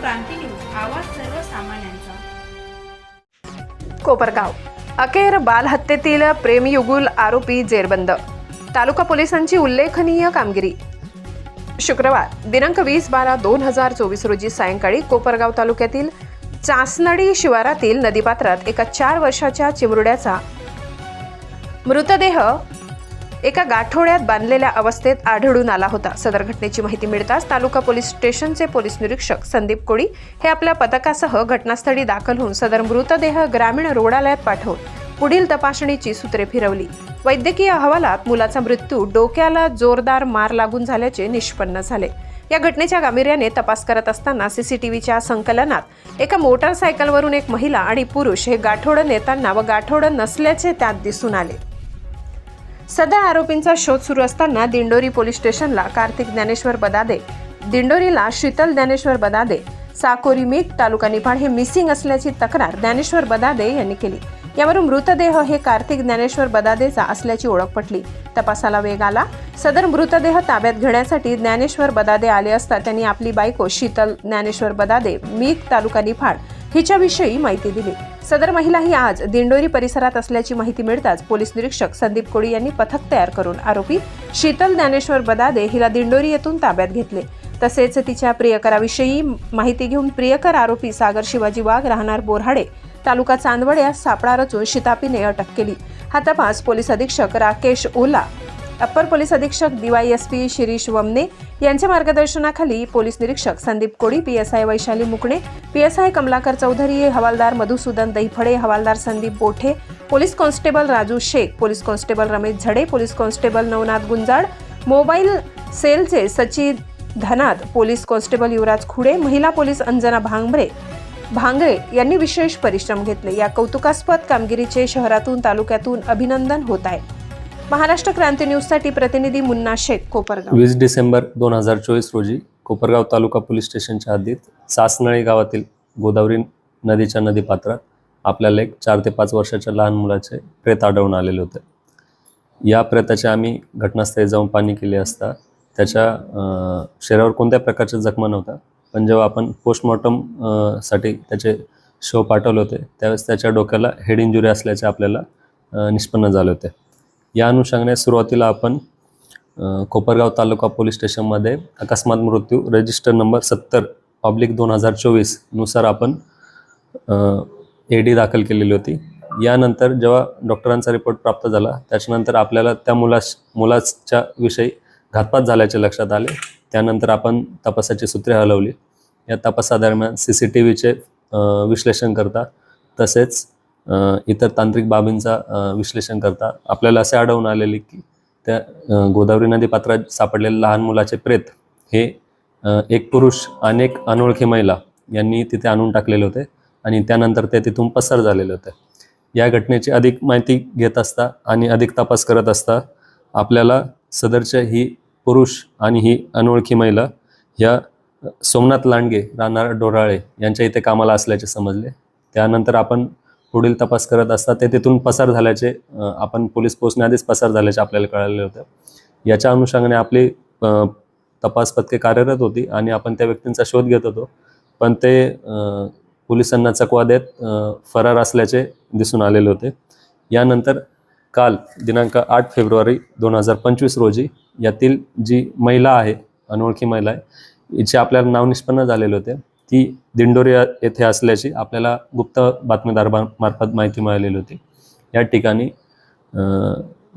क्रांती news आवाज सर्वसामान्यांचा. कोपरगाव. अखेर बालहत्येतील प्रेमयुगुल आरोपी जेरबंद. तालुका पोलिसांची उल्लेखनीय कामगिरी. शुक्रवार दिनांक वीस बारा दोन हजार चोवीस रोजी सायंकाळी कोपरगाव तालुक्यातील चासनडी शिवारातील नदीपात्रात एका चार वर्षाच्या चिमुरड्याचा मृतदेह एका गाठोड्यात बांधलेल्या अवस्थेत आढळून आला होता. सदर घटनेची माहिती मिळताच तालुका पोलीस स्टेशनचे पोलीस निरीक्षक संदीप कोळी हे आपल्या पथकासह घटनास्थळी दाखल होऊन सदर मृतदेह ग्रामीण रुग्णालयात पाठवून पुढील तपासणीची सूत्रे फिरवली. वैद्यकीय अहवालात मुलाचा मृत्यू डोक्याला जोरदार मार लागून झाल्याचे निष्पन्न झाले. या घटनेच्या गांभीर्याने तपास करत असताना सीसीटीव्हीच्या संकलनात एका मोटारसायकलवरून एक महिला आणि पुरुष हे गाठोडं नेताना व गाठोडं नसल्याचे त्यात दिसून आले. सदर आरोपींचा शोध सुरू असताना दिंडोरी पोलीस स्टेशनला कार्तिक ज्ञानेश्वर बदादे दिंडोरीला शीतल ज्ञानेश्वर बदादे साकोरी मीठ तालुका निफाड हे मिसिंग असल्याची तक्रार ज्ञानेश्वर बदादे यांनी केली. यावरून मृतदेह हे कार्तिक ज्ञानेश्वर बदादेचा असल्याची ओळख पटली. तपासाला वेग आला. सदर मृतदेह ताब्यात घेण्यासाठी ज्ञानेश्वर बदादे आले असता त्यांनी आपली बायको शीतल ज्ञानेश्वर बदादे मीठ तालुका निफाड हिच्याविषयी माहिती दिली. सदर महिला ही आज दिंडोरी परिसरात असल्याची माहिती मिळताच पोलीस निरीक्षक संदीप कोळी यांनी पथक तयार करून आरोपी शीतल ज्ञानेश्वर बदादे हिला दिंडोरी येथून ताब्यात घेतले. तसेच तिच्या प्रियकराविषयी माहिती घेऊन प्रियकर आरोपी सागर शिवाजी वाघ राहणार बोरहाडे तालुका चांदवड यास सापळा रचून शितापीने अटक केली. हा तपास पोलीस अधीक्षक राकेश ओला अप्पर पोलीस अधीक्षक डीवायएसपी शिरीष वमने यांच्या मार्गदर्शनाखाली पोलीस निरीक्षक संदीप कोळी पीएसआय वैशाली मुकणे पीएसआय कमलाकर चौधरी हवालदार मधुसूदन दहीफडे हवालदार Sandeep Bothe police constable Raju Shaikh police constable Ramesh Zade police constable Navnath Gunjad mobile सेलचे सचिन धनाद पोलीस कॉन्स्टेबल युवराज खुडे महिला पोलीस अंजना भांगरे भांगरे यांनी विशेष परिश्रम घेतले. या कौतुकास्पद कामगिरीचे शहरातून तालुक्यातून अभिनंदन होत आहे. महाराष्ट्र क्रांती न्यूजसाठी प्रतिनिधी मुन्ना शेख कोपरगाव. वीस डिसेंबर दोन हजार चोवीस रोजी कोपरगाव तालुका पोलीस स्टेशनच्या हद्दीत सासनळी गावातील गोदावरी नदीच्या नदीपात्रात आपल्याला एक चार ते पाच वर्षाच्या लहान मुलाचे प्रेत आढळून आलेले होते. या प्रेताचे आम्ही घटनास्थळी जाऊन पाणी केले असता त्याच्या अं, शरीरावर कोणत्या प्रकारच्या जखमा नव्हत्या पण जेव्हा आपण पोस्टमॉर्टमसाठी त्याचे शव पाठवले होते त्यावेळेस त्याच्या डोक्याला हेड इंजुरी असल्याचे आपल्याला निष्पन्न झाले होते. या अनुषंगाने सुरुवातीला आपण कोपरगाव तालुका पोलीस स्टेशनमध्ये अकस्मात मृत्यू रजिस्टर नंबर सत्तर पब्लिक दोन हजार चोवीसनुसार आपण ए डी दाखल केलेली होती. यानंतर जेव्हा डॉक्टरांचा रिपोर्ट प्राप्त झाला त्याच्यानंतर आपल्याला त्या मुलास मुलाच्या विषयी घातपात झाल्याचे लक्षात आले. त्यानंतर आपण तपासाची सूत्रे हलवली. या तपासादरम्यान सी सी टी व्हीचे विश्लेषण करता तसेच इतर तांत्रिक बाबींचा विश्लेषण करता. आपल्याला असे आढळून आलेले की त्या गोदावरी नदी पात्रात सापडलेले लहान मुलाचे प्रेत हे एक पुरुष आणि एक अनोळखी महिला यांनी तिथे आणून टाकलेले होते आणि त्यानंतर ते तिथून पसार झालेले होते. या घटनेची अधिक माहिती घेत असता आणि अधिक तपास करत असता आपल्याला सदरच्या ही पुरुष आणि ही अनोळखी महिला ह्या सोमनाथ लांडगे राहणार डोराळे यांच्या इथे कामाला असल्याचे समजले. त्यानंतर आपण पुढील तपास करत असता ते तिथून पसार झाल्याचे आपण पोलीस पोहोचण्याआधीच पसार झाल्याचे आपल्याला कळाले होते. याच्या अनुषंगाने आपली तपास पथके कार्यरत होती आणि आपण त्या व्यक्तींचा शोध घेत होतो. पण ते पोलिसांना चकवा देत फरार असल्याचे दिसून आलेले होते. यानंतर काल दिनांक आठ फेब्रुवारी दोन हजार पंचवीस रोजी यातील जी महिला आहे अनोळखी महिला आहे हिचे आपल्याला नाव निष्पन्न झालेले होते. ती दिंडोरी येथे असल्याची आपल्याला गुप्त बातमीदार मार्फत माहिती मिळालेली होती. या ठिकाणी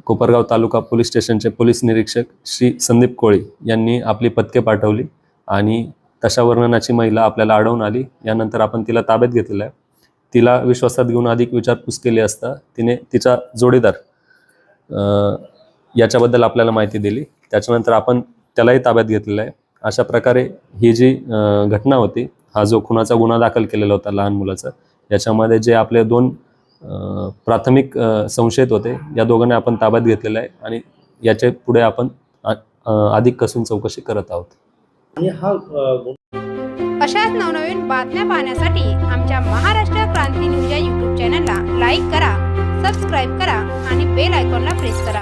कोपरगाव तालुका पोलीस स्टेशनचे पोलीस निरीक्षक श्री संदीप कोळी यांनी आपली पथके पाठवली आणि तशा वर्णनाची महिला आपल्याला आढळून आली. यानंतर आपण तिला ताब्यात घेतलेलं आहे. तिला विश्वासात घेऊन अधिक विचारपूस केली असता तिने तिचा जोडीदार याच्याबद्दल आपल्याला माहिती दिली. त्याच्यानंतर आपण त्यालाही ताब्यात घेतलेलं आहे. अशा प्रकारे ही जी घटना होती हा जो खुनाचा गुन्हा दाखल केलेला होता लहान मुलाचा याच्यामध्ये जे आपले दोन प्राथमिक संशयित होते या दोघांना आपण ताब्यात घेतलेलं आहे आणि याच्यापुढे आपण अधिक कसून चौकशी करत आहोत. हा अशाच नवनवीन बातम्या पाहण्यासाठी आमच्या महाराष्ट्र क्रांती न्यूज या यूट्यूब चॅनलला लाईक करा सबस्क्राईब करा आणि बेल आयकॉनला प्रेस करा.